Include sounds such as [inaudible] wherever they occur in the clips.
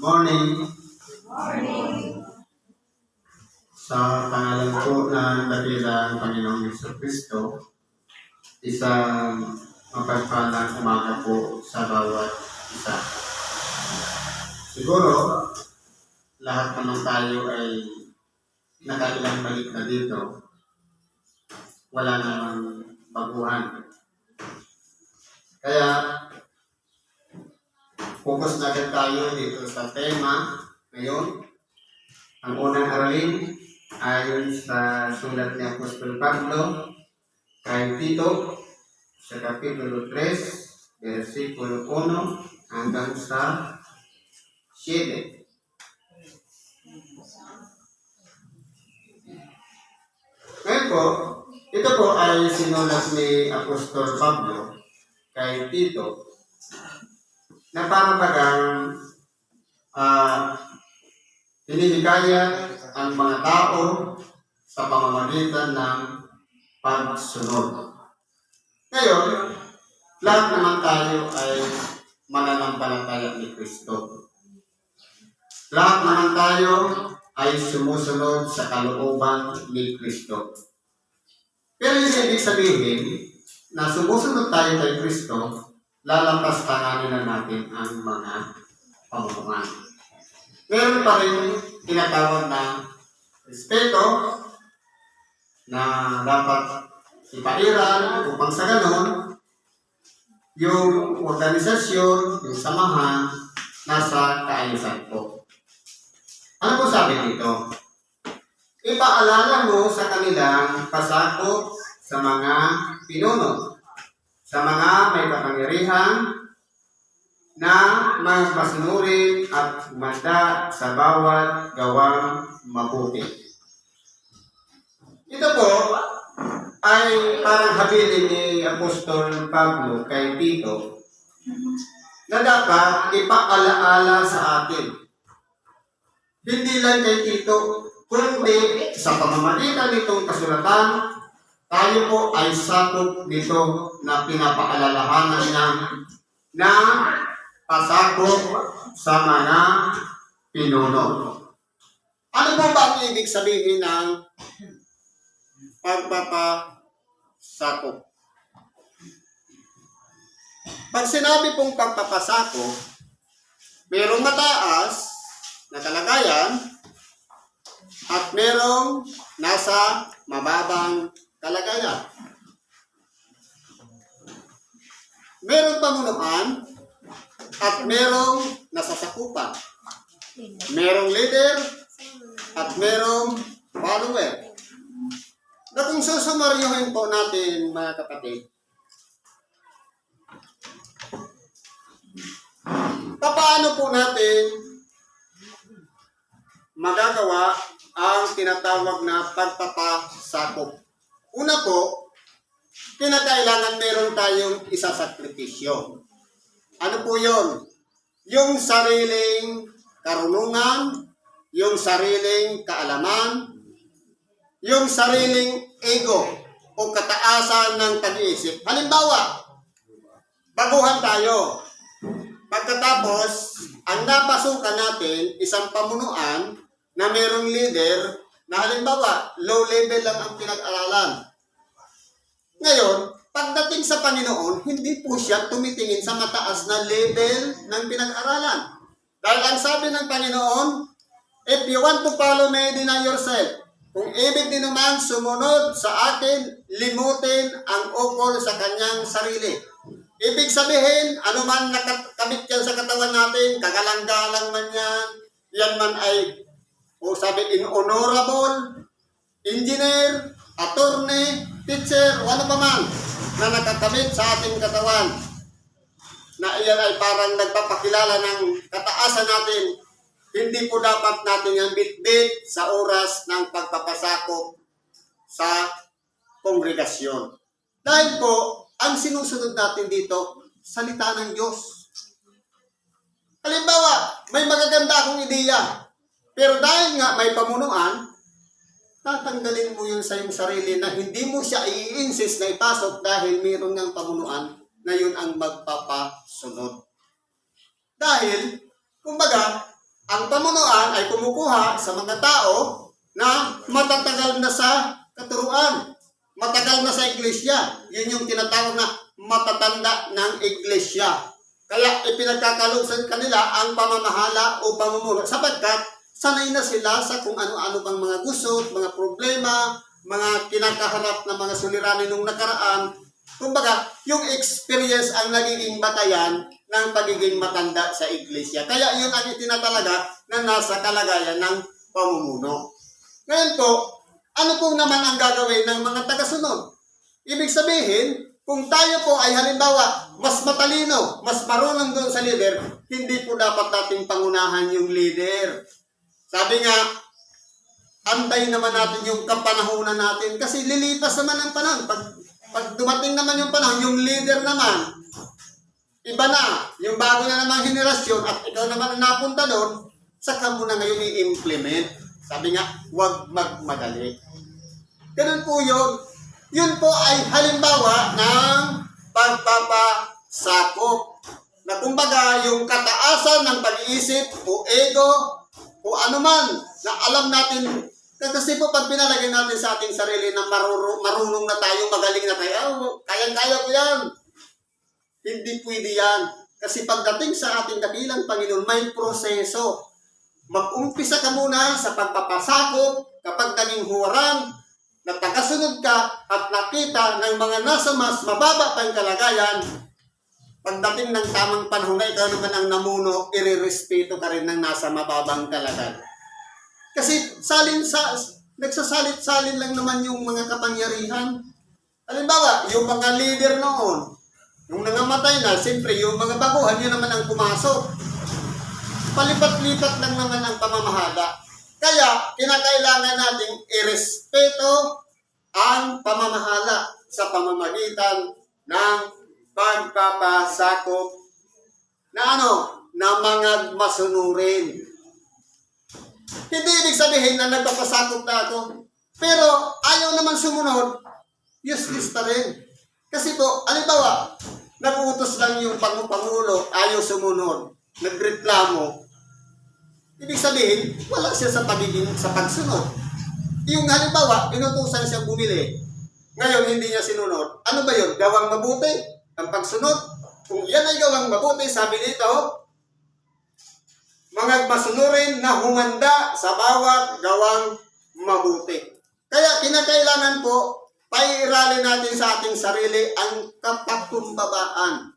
Morning. Sa pangalan po ng dakilang Panginoong Yeso Kristo, isang mapagpalang umaga po sa bawat isa. Siguro, lahat naman tayo ay nakailang balik na dito. Wala namang baguhan. Kaya, focus na agad tayo dito sa tema ngayon. Ang unang aralin ayon sa sulat ni Apostol Pablo kay Tito sa Kapitulo 3, versikulo 1 hanggang sa 7. Ngayon po, ito po ay sinulat ni Apostol Pablo kay Tito na parang bagang uh, hinihikayat ang mga tao sa pamamagitan ng pagsunod. Ngayon, lahat naman tayo ay mananampalataya ni Kristo. Lahat naman tayo ay sumusunod sa kalooban ni Kristo. Pero hindi ibig sabihin na sumusunod tayo kay Kristo, lalampas tanganin na natin ang mga pamumuhan. Meron pa rin tinatawag na respeto na dapat ipairal upang sa ganon yung organisasyon, yung samahan, nasa kaayusan po. Ano po sabi dito? Ipaalala mo sa kanilang pasakop sa mga pinuno, sa mga may kapangyarihan na mas masunurin at manda sa bawat gawang mabuti. Ito po ay parang habilin ni Apostol Pablo kay Tito na dapat ipaalaala sa atin. Hindi lang kay Tito, kundi sa pamamagitan nitong kasulatan, tayo po ay sakop nito na pinapaalalahanan niya na pasakop sa mga pinuno. Ano po ba ang ibig sabihin ng pagpapasakop? Pag sinabi pong pagpapasakop, merong mataas na kalagayan at merong nasa mababang kalagayan. Merong pamunuan at merong nasasakupan. Merong leader at merong follower. Na kung susumaryuhin po natin mga kapatid, paano po natin magagawa ang tinatawag na pagpapasakop? Una po, kinakailangan meron tayong isasakripisyo. Ano po yon? Yung sariling karunungan, yung sariling kaalaman, yung sariling ego o kataasan ng pag-iisip. Halimbawa, baguhan tayo. Pagkatapos, ang napasukan natin, isang pamunuan na merong leader na halimbawa, low level lang ang pinag-aralan. Ngayon, pagdating sa Panginoon, hindi po siya tumitingin sa mataas na level ng pinag-aralan. Dahil ang sabi ng Panginoon, if you want to follow me, deny yourself. Kung ibig din naman sumunod sa akin, limutin ang ukol sa kanyang sarili. Ibig sabihin, ano man nakakamit yan sa katawan natin, kagalang-galang man yan, yan man ay, o sabi, inhonorable, engineer, attorney, teacher, o ano pa man, na nakakamit sa ating katawan, na iyan ay parang nagpapakilala ng kataasan natin, hindi po dapat natin yung bitbit sa oras ng pagpapasakop sa kongregasyon. Dahil po, ang sinusunod natin dito, salita ng Diyos. Halimbawa, may magaganda akong ideya, pero dahil nga may pamunuan, tatanggalin mo yun sa iyong sarili na hindi mo siya i-insist na ipasok dahil mayroon ng pamunuan na yun ang magpapasunod. Dahil, kumbaga, ang pamunuan ay kumukuha sa mga tao na matatagal na sa katuruan. Matagal na sa iglesia. Yun yung tinatawag na matatanda ng iglesia. Kaya ipinagkakalog sa kanila ang pamamahala o pamumuno sapagkat sanay na sila sa kung ano-ano bang mga gusot, mga problema, mga kinakaharap na mga suliranin nung nakaraan. Kumbaga, yung experience ang nagiging batayan ng pagiging matanda sa iglesia. Kaya yun ang itinatalaga na nasa kalagayan ng pamumuno. Ngayon po, ano po naman ang gagawin ng mga tagasunod? Ibig sabihin, kung tayo po ay halimbawa mas matalino, mas marunong doon sa leader, hindi po dapat nating pangunahan yung leader. Sabi nga, antay naman natin yung kapanahunan natin kasi lilipas naman ang panahon. Pag, pag dumating naman yung panahon, yung leader naman, iba na, yung bago na namang henerasyon at ikaw naman ang napunta doon, saka mo na ngayon i-implement. Sabi nga, huwag magmadali. Ganun po yun. Yun po ay halimbawa ng pagpapasakop. Na kumbaga, yung kataasan ng pag-iisip o ego o anuman na alam natin kasi po pag pinalagay natin sa ating sarili na maruro, marunong na tayo, magaling na tayo, oh, kayang-kaya ko yan. Hindi pwede yan. Kasi pagdating sa ating dakilang Panginoon, may proseso. Mag-umpisa ka muna sa pagpapasakop kapag naging huwaran na tagasunod ka at nakita ng mga nasa mas mababa pa yung kalagayan, pagdating ng tamang panahon na ikaw naman ang namuno, irerespeto ka rin ng nasa mababang kalagayan. Kasi salin sa nagsasalit-salin lang naman yung mga kapangyarihan. Halimbawa, yung mga leader noon, nung nangamatay na, siyempre yung mga baguhan, yun naman ang pumasok. Palipat-lipat lang naman ang pamamahala. Kaya, kinakailangan nating irespeto ang pamamahala sa pamamagitan ng pagpapasakop na ano, na mga masunurin. Hindi ibig sabihin na nagpapasakop na ako. Pero ayaw naman sumunod, useless pa rin. Kasi po, alimbawa, naguutos lang yung pang- ayaw sumunod, nagreklamo. Ibig sabihin, wala siya sa pagiging sa pagsunod. Yung halimbawa, inutusan siya bumili. Ngayon, hindi niya sinunod. Ano ba yun? Gawang mabuti? Ang pagsunod? Kung yan ay gawang mabuti, sabi dito, mga masunurin na humanda sa bawat gawang mabuti. Kaya kinakailangan po, paiiralin natin sa ating sarili ang kapagkumbabaan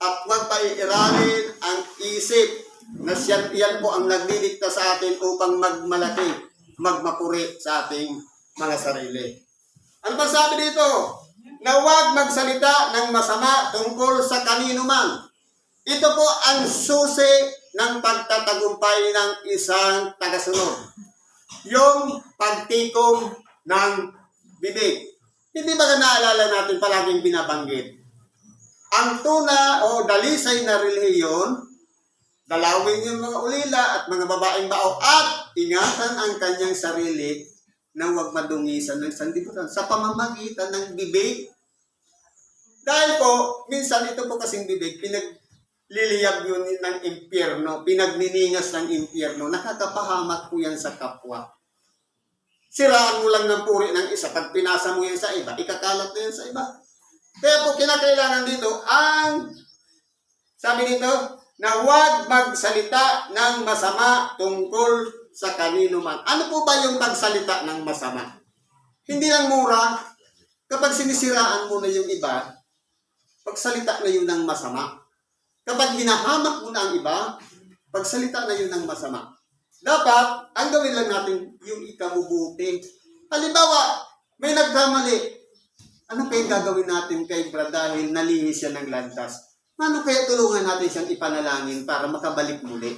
at huwag paiiralin ang isip na siya, yan po ang nagdidikta sa atin upang magmalaki, magmapuri sa ating mga sarili. Ano ba sabi dito? Na huwag magsalita ng masama tungkol sa kanino man. Ito po ang susi ng pagtatagumpay ng isang tagasunod. Yung pagtikom ng bibig. Hindi ba naalala natin palaging binabanggit? Ang tuna o dalisay na relihiyon, dalawin yung mga ulila at mga babaeng bao at ingatan ang kanyang sarili na huwag madungisan ng sandibutan sa pamamagitan ng bibig. Dahil po, minsan ito po kasing bibig, pinagliliyab yun ng impyerno, pinagniningas ng impyerno, nakakapahamak po yan sa kapwa. Siraan mo lang ng puri ng isa, pag pinasa mo yan sa iba, ikakalat na yan sa iba. Kaya po kinakailangan dito ang, sabi dito, na huwag magsalita ng masama tungkol sa kanino man. Ano po ba yung magsalita ng masama? Hindi lang mura. Kapag sinisiraan mo na yung iba, pagsalita na yun ng masama. Kapag hinahamak mo na ang iba, pagsalita na yun ng masama. Dapat, ang gawin lang natin yung ikabubuti. Halimbawa, may nagkamali. Ano kaya gagawin natin kay Brad dahil nalihis siya ng landas? Ano kaya tulungan natin siyang ipanalangin para makabalik muli?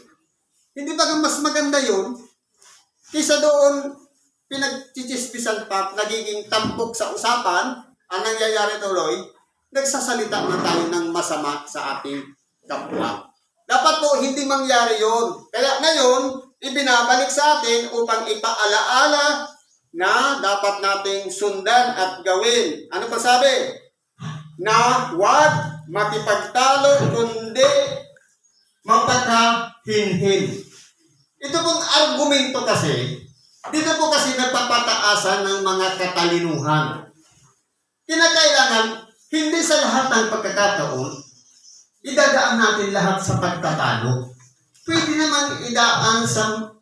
Hindi ba mas maganda yun? Kisa doon, pinagchichispisan pa, nagiging tampok sa usapan, ang nangyayari tuloy, nagsasalita na tayo ng masama sa ating kapwa. Dapat po hindi mangyari yon. Kaya ngayon, ibinabalik sa atin upang ipaalaala na dapat nating sundan at gawin. Ano pa sabi? Na huwag makipagtalo kundi mapakahinhin. Ito pong argumento kasi, dito po kasi nagpapataasan ng mga katalinuhan. Kinakailangan, hindi sa lahat ng pagkakataon, idadaan natin lahat sa pagtatalo. Pwede naman idaan sa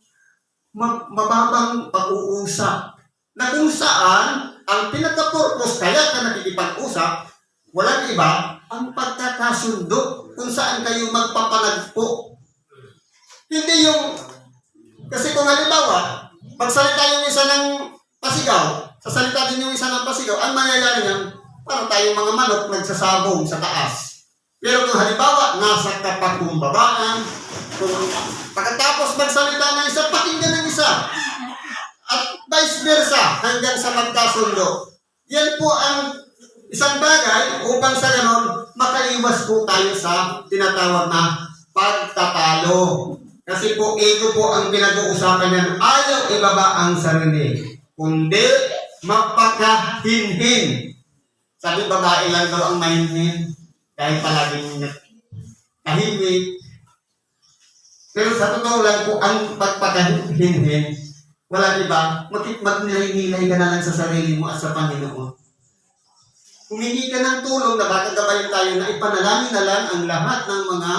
ma- mababang pag-uusap na kung saan ang pinaka-purpose kaya ka nakikipag-usap, walang iba, ang pagkakasundo kung saan kayo magpapanagpo. Hindi yung, kasi kung halimbawa, magsalita yung isa ng pasigaw, sasalita din yung isa ng pasigaw, ang mangyayari niyan, parang tayong mga manok nagsasabong sa taas. Pero kung halimbawa, nasa kapakumbabaan, kung pagkatapos magsalita ng isa, pakinggan ng isa. At vice versa, hanggang sa magkasundo. Yan po ang isang bagay upang sa ganon, makaiwas po tayo sa tinatawag na pagtatalo. Kasi po, ego po ang pinag-uusapan yan. Ayaw ibaba ang sarili. Kundi, mapakahinhin. Sabi, babae lang daw ang mahinhin. Dahil palaging tahimik. Pero sa totoo lang po, ang pagpakahinhin, wala iba, mag- magnilay-nilay ka na lang sa sarili mo at sa Panginoon. Humingi ka ng tulong na baka gabayan tayo na ipanalangin na lang ang lahat ng mga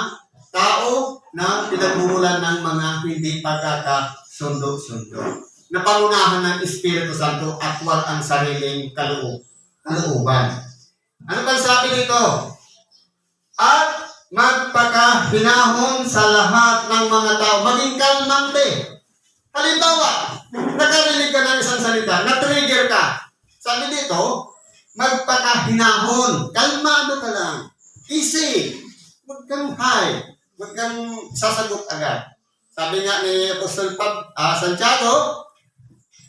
tao na pinagmumulan ng mga hindi pagkakasundo-sundo. Na pangunahan ng Espiritu Santo at wag ang sariling kaloob, kalooban. Ano ba sabi dito? At magpakahinahon sa lahat ng mga tao. Maging kalmante. Halimbawa, nakarinig ka ng isang salita, na-trigger ka. Sabi dito, magpakahinahon. Kalmado ka lang. Easy. Huwag kang high. Huwag kang sasagot agad. Sabi nga ni Apostol Pab, ah, Santiago,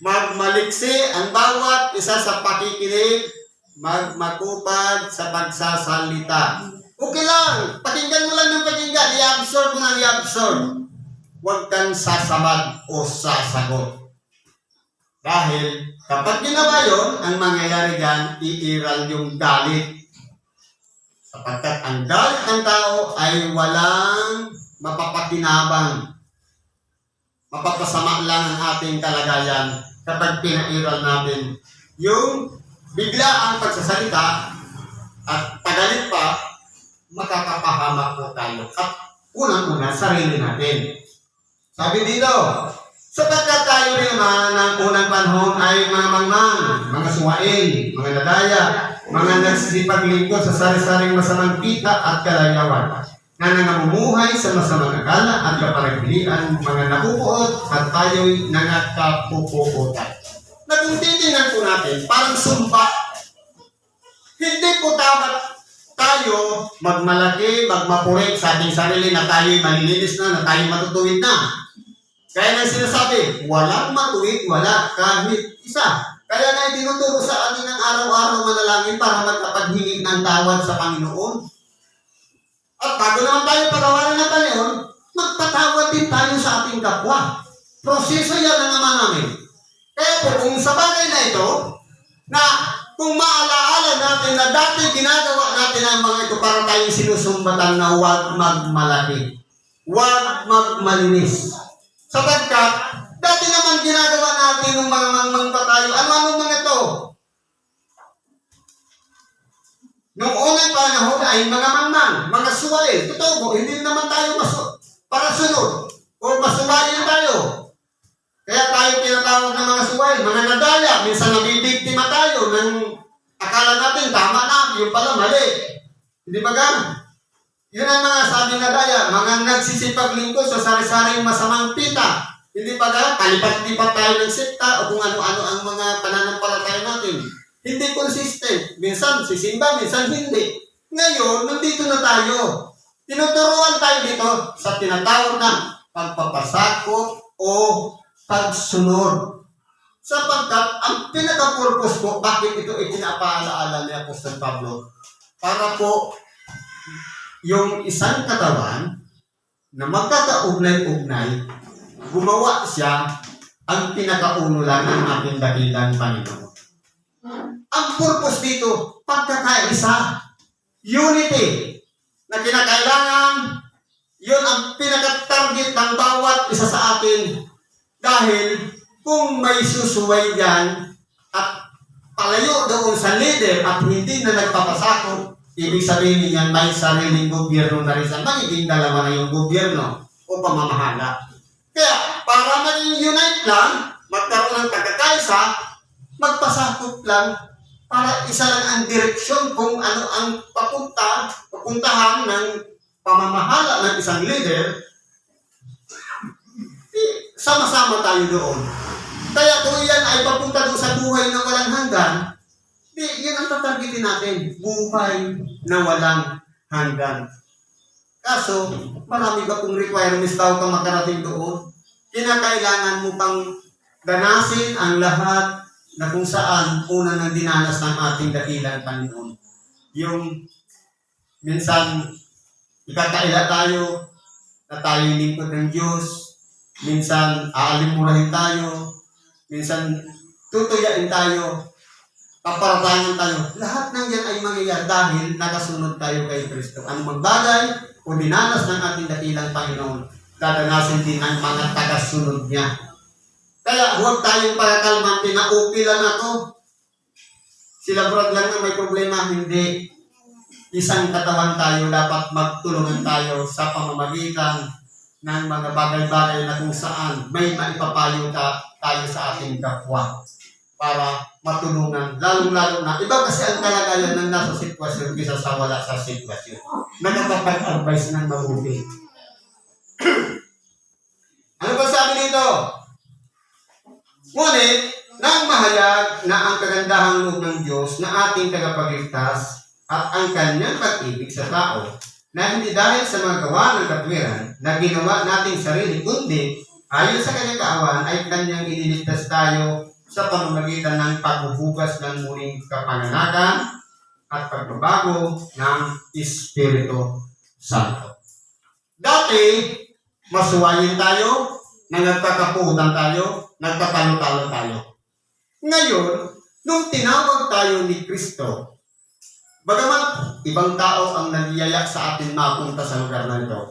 magmaliksi ang bawat isa sa pakikinig, magmakupad sa pagsasalita. Okay lang. Pakinggan mo lang ng pakinggan. I-absorb mo lang i-absorb. Huwag kang sasabad o sasagot. Dahil kapag ginawa yon, ang mangyayari dyan, iiral yung galit. Sapagkat ang galit ng tao ay walang mapapakinabang. Mapapasama lang ang ating kalagayan kapag pinairal natin yung bigla ang pagsasalita at pagalit pa, makakapahamak po tayo. At unang-una, sarili natin. Sabi dito, sapagkat tayo rin naman ng unang panahon ay mga mangmang, mga suwain, mga nadaya, mga nagsisipaglingkod sa sari-saring masamang kita at kalayawan, na nangamumuhay sa masamang akala at kaparagbilian, mga napupuot at tayo'y nangakapupuotan. Na kung titingnan po natin, parang sumpa. Hindi po dapat tayo magmalaki, magmapurik sa ating sarili na tayo'y malilinis na, na tayo'y matutuwid na. Kaya nang sinasabi, walang matuwid, wala kahit isa. Kaya nga tinuturo sa atin ng araw-araw manalangin para magkapaghingi ng tawad sa Panginoon. At bago naman tayo pagawalan ng Panginoon, magpatawad din tayo sa ating kapwa. Proseso yan ang ama namin. Kaya po, kung sa bagay na ito, na kung maalaala natin na dati ginagawa natin ang mga ito para tayong sinusumbatan na huwag magmalaki. Huwag magmalinis. Sapagkat, dati naman ginagawa natin ng mga mangmang pa tayo. Ano-ano mga ito? Noong unang panahon ay mga mangmang, mga suwail. Totoo po, hindi naman tayo masu para sunod o masuwail tayo. Kaya tayo tinatawag ng mga suwail, mga nadaya. Minsan nabibiktima tayo ng akala natin tama na, yung pala mali. Hindi ba ganun? Yun ang mga sabi na daya, mga nagsisipaglingkod sa sari-saring masamang pita. Hindi ba ga? Palipat-lipat tayo ng sekta o kung ano-ano ang mga pananampalataya natin. Hindi consistent. Minsan sisimba, minsan hindi. Ngayon, nandito na tayo. Tinuturuan tayo dito sa tinatawag na pagpapasakop o pagsunod. Sapagkat ang pinaka-purpose ko, bakit ito ipinapaalaala ni Apostol Pablo? Para po yung isang katawan na magkakaugnay-ugnay, gumawa siya ang pinakauno lang ng ating dakilang Panginoon. Ang purpose dito, pagkakaisa, unity, na kinakailangan, yun ang pinaka-target ng bawat isa sa atin dahil kung may susuway yan at palayo doon sa leader at hindi na nagpapasakop, ibig sabihin niyan may sariling gobyerno na rin sa magiging dalawa na yung gobyerno o pamamahala. Kaya para maging unite lang, magkaroon ng pagkakaisa, magpasakop lang para isa lang ang direksyon kung ano ang papunta, papuntahan ng pamamahala ng isang leader, sama-sama tayo doon. Kaya kung yan ay papunta doon sa buhay na walang hanggan, di, yun ang tatargetin natin, buhay na walang hanggan. Kaso, marami ba kung requirements bago ka makarating doon? Kinakailangan mo pang ganasin ang lahat na kung saan una nang dinanas ng ating dakilang Panginoon. Yung minsan ikakaila tayo na tayo lingkod ng Diyos, minsan aalimurahin tayo, minsan tutuyain tayo, paparatangan tayo. Lahat ng yan ay mangyayari dahil nakasunod tayo kay Kristo. Ang magbagay o dinanas ng ating dakilang Panginoon, dadanasin din ng mga tagasunod niya. Kaya huwag tayong pagkakalmante na okay lang ako. Sila brad lang na may problema, hindi. Isang katawan tayo, dapat magtulungan tayo sa pamamagitan ng mga bagay-bagay na kung saan may maipapayo ta, tayo sa ating kapwa para matulungan. Lalong-lalo na, iba kasi ang kalagayan ng nasa sitwasyon kaysa sa wala sa sitwasyon. Nakakapag-advise ng mabuti. [clears throat] ano ba sabi dito? Ngunit, nang mahayag na ang kagandahang loob ng Diyos na ating tagapagligtas at ang kanyang pag-ibig sa tao na hindi dahil sa mga gawa ng katwiran na ginawa nating sarili, kundi ayon sa kanyang kaawan ay kanyang iniligtas tayo sa pamamagitan ng pagbubugas ng muling kapanganakan at pagbabago ng Espiritu Santo. Dati, masuwayin tayo, na nagkakaputan tayo, nagkatalo-talo tayo. Ngayon, nung tinawag tayo ni Kristo, bagamat ibang tao ang nagyaya sa atin mapunta sa lugar na ito,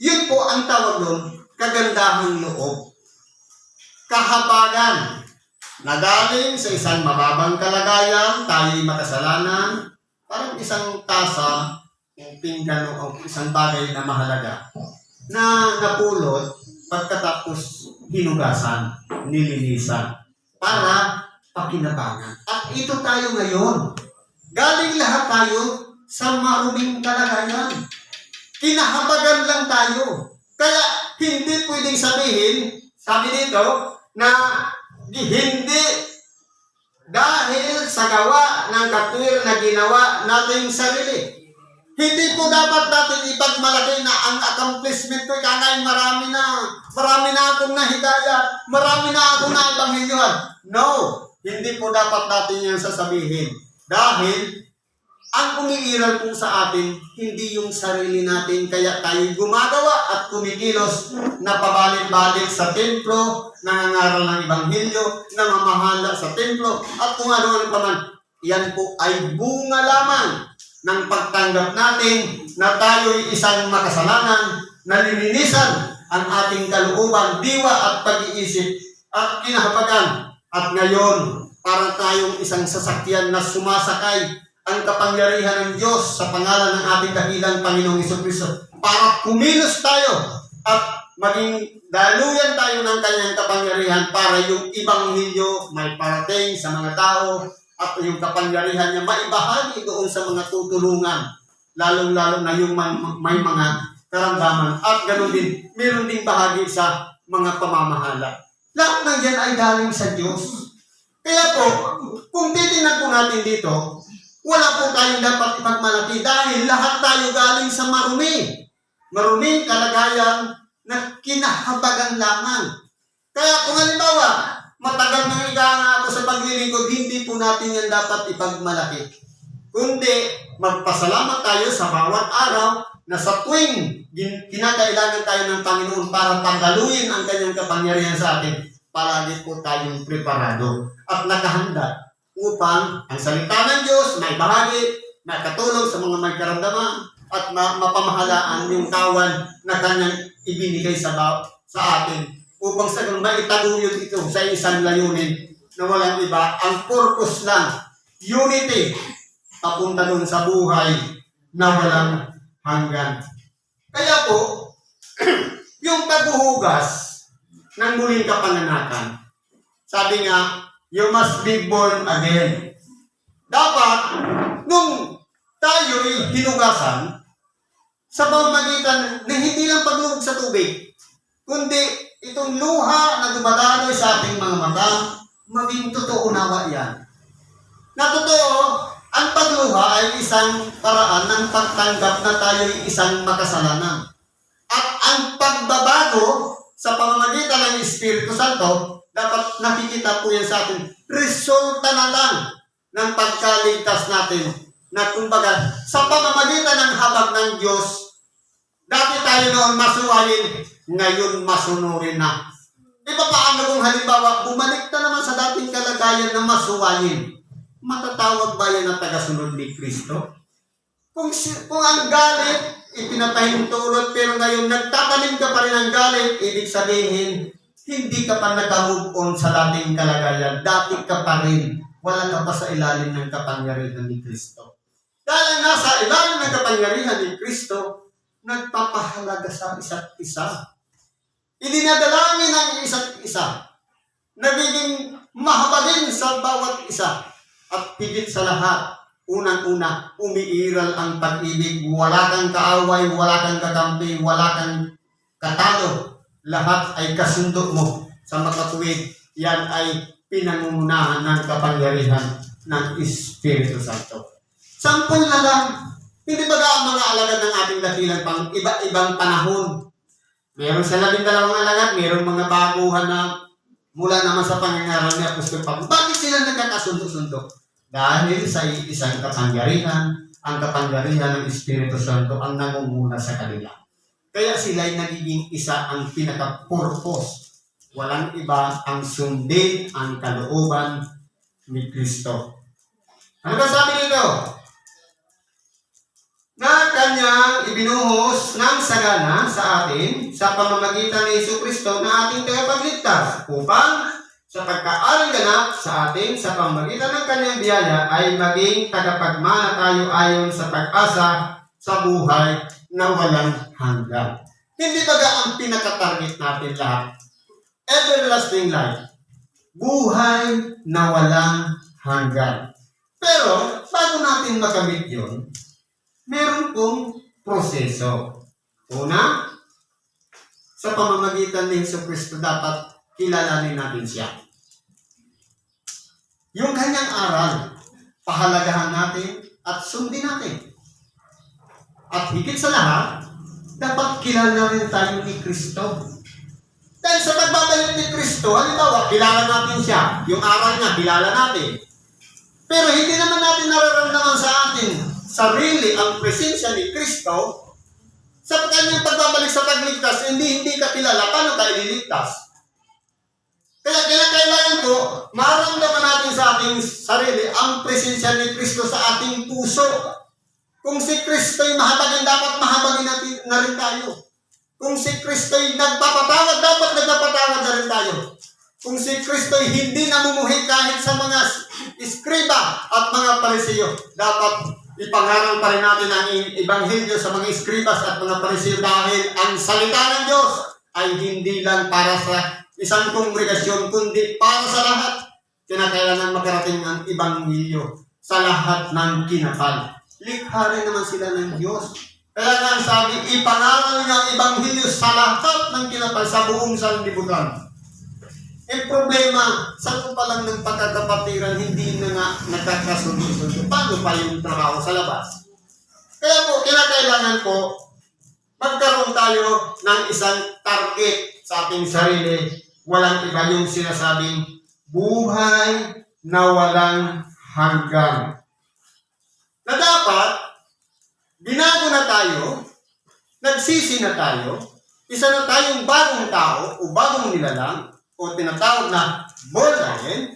yun po ang tawag doon, kagandahang loob. Kahabagan na galing sa isang mababang kalagayan, tayo'y makasalanan, parang isang tasa, o pinggan o isang bagay na mahalaga, na napulot pagkatapos hinugasan, nilinisan, para pakinabangan. At ito tayo ngayon. Galing lahat tayo sa maruming kalagayan. Kinahabagan lang tayo. Kaya hindi pwedeng sabihin, sabi dito, na hindi dahil sa gawa ng katwir na ginawa nating sarili. Hindi po dapat natin ipagmalaki na ang accomplishment ko kanay marami na. Marami na akong nahidayat. Marami na akong naibanghilyuhan. No, hindi po dapat natin yan sasabihin. Dahil ang umiiral po sa atin, hindi yung sarili natin, kaya tayo gumagawa at kumikilos na pabalik-balik sa templo, nangangaral ng Ebanghelyo, namamahala sa templo, at kung ano-ano pa man. Yan po ay bunga lamang ng pagtanggap natin na tayo'y isang makasalanan, na lininisan ang ating kalooban, diwa at pag-iisip at kinahabagan. At ngayon, para tayong isang sasakyan na sumasakay ang kapangyarihan ng Diyos sa pangalan ng ating dakilang Panginoong Kristo para kumilos tayo at maging daluyan tayo ng kanyang kapangyarihan para yung ibang milyo may parating sa mga tao at yung kapangyarihan niya maibahagi doon sa mga tutulungan lalong-lalo na yung may, may mga karamdaman. At ganoon din meron ding bahagi sa mga pamamahala lahat ng yan ay galing sa Diyos kaya po kung titingnan po natin dito wala po tayong dapat ipagmalaki dahil lahat tayo galing sa marumi. Maruming kalagayan na kinahabagan lamang. Kaya kung halimbawa, matagal nang iganga ako sa paglilingkod, hindi po natin yan dapat ipagmalaki. Kundi, magpasalamat tayo sa bawat araw na sa tuwing kinakailangan tayo ng Panginoon para panggaluin ang kanyang kapangyarihan sa atin, palagi po tayong preparado at nakahanda upang ang salita ng Diyos may bahagi, makatulong sa mga may at ma- mapamahalaan yung kawan na kanyang ibinigay sa, sa atin upang sa ganun maitaguyod ito sa isang layunin na walang iba. Ang purpose lang, unity, papunta dun sa buhay na walang hanggan. Kaya po, [clears throat] yung paghuhugas ng muling kapananakan, sabi nga, you must be born again. Dapat, nung tayo ay hinugasan, sa pamamagitan na hindi lang paglubog sa tubig, kundi itong luha na dumadaloy sa ating mga mata, maging totoo nawa yan. Na totoo, ang pagluha ay isang paraan ng pagtanggap na tayo ay isang makasalanan. At ang pagbabago sa pamamagitan ng Espiritu Santo, dapat nakikita po yan sa atin. Resulta na lang ng pagkaligtas natin. Na kumbaga, sa pamamagitan ng habag ng Diyos, dati tayo noon masuwayin, ngayon masunurin na. E paano kung halimbawa, bumalik na naman sa dating kalagayan na masuwayin? Matatawag ba yan na tagasunod ni Kristo? Kung, kung ang galit, ipinapahintulot, pero ngayon nagtatanim ka pa rin ng galit, ibig sabihin, hindi ka pa nag-move on sa dating kalagayan. Dati ka pa rin. Wala ka pa sa ilalim ng kapangyarihan ni Kristo. Dahil nasa ilalim ng kapangyarihan ni Kristo, nagpapahalaga sa isa't isa. Idinadalangin ang isa't isa. Nagiging mahabagin sa bawat isa. At higit sa lahat, unang-una, umiiral ang pag-ibig. Wala kang kaaway, wala kang kakampi, wala kang katalo. Lahat ay kasundo mo sa makatuwid. Yan ay pinangungunahan ng kapangyarihan ng Espiritu Santo. Sampol na lang. Hindi ba ang mga alagad ng ating dakilan pang iba-ibang panahon? Meron sa labing dalawang alagad, meron mga baguhan na mula naman sa pangangaral ni Apostol Pablo. Bakit sila nagkakasundo-sundo? Dahil sa isang kapangyarihan, ang kapangyarihan ng Espiritu Santo ang nangunguna sa kanila. Kaya sila ay nagiging isa ang pinaka-purpose. Walang iba ang sundin ang kalooban ni Kristo. Ano ba sabi nito? Kanyang ibinuhos ng sagana sa atin sa pamamagitan ni Yesu Kristo na ating tagapagligtas upang sa pagkaaring ganap sa atin sa pamamagitan ng kanyang biyaya ay maging tagapagmana tayo ayon sa pag-asa sa buhay na walang hanggan. Hindi ba ang pinaka-target natin lahat? Everlasting life. Buhay na walang hanggan. Pero, bago natin makamit yun, meron pong proseso. Una, sa pamamagitan ni Yesu Cristo dapat kilalanin natin siya. Yung kanyang aral, pahalagahan natin at sundin natin. At higit sa lahat, dapat kilala rin tayo ni Kristo. Dahil sa pagbabalik ni Kristo, halimbawa, kilala natin siya. Yung aral niya, kilala natin. Pero hindi naman natin nararamdaman sa atin sarili ang presensya ni Kristo sa kanyang pagbabalik sa pagligtas, hindi hindi ka kilala, paano tayo liligtas? Kaya kailangan ko, maramdaman natin sa ating sarili ang presensya ni Kristo sa ating puso. Kung si Kristo'y mahabagin, dapat mahabagin natin na rin tayo. Kung si Kristo'y nagpapatawad, dapat nagpapatawad na rin tayo. Kung si Kristo'y hindi namumuhay kahit sa mga iskriba at mga parisiyo, dapat ipangaral pa rin natin ang Ebanghelyo sa mga iskribas at mga parisiyo dahil ang salita ng Diyos ay hindi lang para sa isang kongregasyon, kundi para sa lahat. Kinakailangan makarating ang Ebanghelyo sa lahat ng kinakal. Likha rin naman sila ng Diyos. Kaya nga sabi, ipangaral niya ang Ebanghelyo sa lahat ng kinakal sa buong sanlibutan. Eh problema, sa pa lang ng pagkakapatiran, hindi na nga nagkakasundo-sundo. Paano pa yung trabaho sa labas? Kaya po, kinakailangan po, magkaroon tayo ng isang target sa ating sarili. Walang iba yung sinasabing buhay na walang hanggan. Na dapat, binago na tayo, nagsisi na tayo, isa na tayong bagong tao o bagong nilalang, o tinatawag na born again,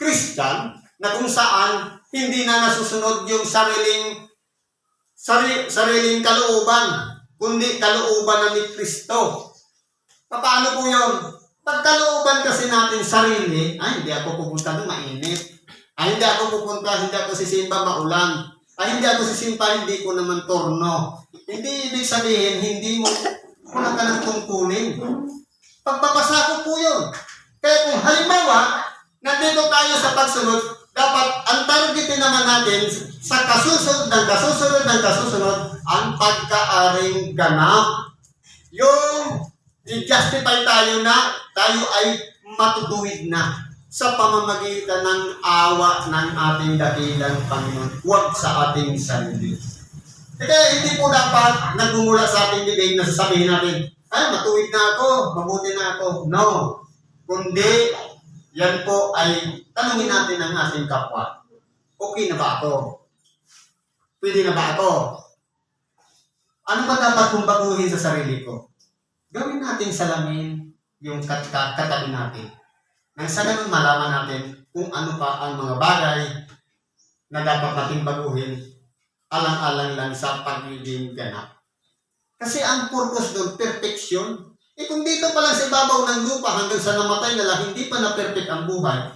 Christian, na kung saan hindi na nasusunod yung sariling sari, sariling kalooban, kundi kalooban na ni Kristo. Paano po yun? Pag kalooban kasi natin sarili, ay hindi ako pupunta doon, mainit. Ay hindi ako pupunta, hindi ako sisimba, maulan. Ay hindi ako sisimba, hindi ko naman torno. Hindi ibig sabihin, hindi mo wala ka ng tungkulin. Pagpapasako po yun. Kaya kung halimbawa, nandito tayo sa pagsunod, dapat ang targetin naman natin sa kasusunod ng kasusunod ng kasusunod ang pagkaaring ganap. Yung i-justify tayo na tayo ay matutuwid na sa pamamagitan ng awa ng ating dakilang Panginoon. Huwag sa ating sarili. Kaya hindi po dapat nagmumula sa ating bibig na sasabihin natin, ay, matuwid na ako, mabuti na ako. No. Kundi, yan po ay tanungin natin ang ating kapwa. Okay na ba ako? Pwede na ba ako? Ano ba dapat kong baguhin sa sarili ko? Gawin natin salamin yung kat kat katabi natin. Nang sa ganun malaman natin kung ano pa ang mga bagay na dapat nating baguhin alang-alang lang sa pagiging ganap. Kasi ang purpose doon, perfection. Eh kung dito pa lang sa ibabaw ng lupa hanggang sa namatay na lang, hindi pa na-perfect ang buhay,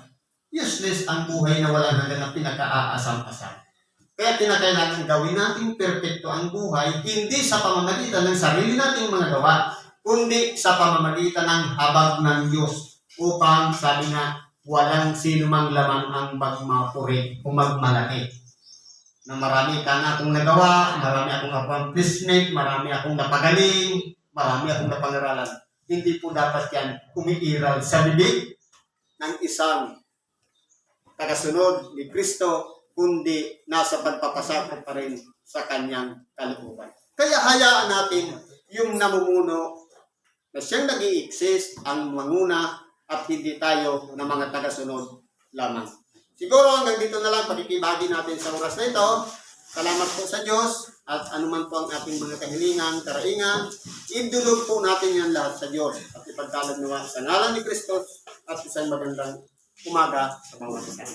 useless ang buhay na wala hanggang na pinaka-aasam-asam. Kaya kinakailangan gawin natin perfecto ang buhay, hindi sa pamamagitan ng sarili nating mga gawa, kundi sa pamamagitan ng habag ng Diyos upang sabi nga, walang sino mang laman ang magmapuri o magmalaki na marami ka na akong nagawa, marami akong accomplishment, marami akong napagaling, marami akong napangaralan. Hindi po dapat yan umiiral sa bibig ng isang tagasunod ni Kristo, kundi nasa pagpapasakop pa rin sa kanyang kalooban. Kaya hayaan natin yung namumuno na siyang nag exist ang manguna at hindi tayo na mga tagasunod lamang. Siguro hanggang dito na lang pakikibagi natin sa oras na ito. Salamat po sa Diyos at anuman po ang ating mga kahilingan, karaingan, idulog po natin yan lahat sa Diyos at ipagkalog nawa sa ngalan ni Kristo at isang magandang umaga sa bawat isa.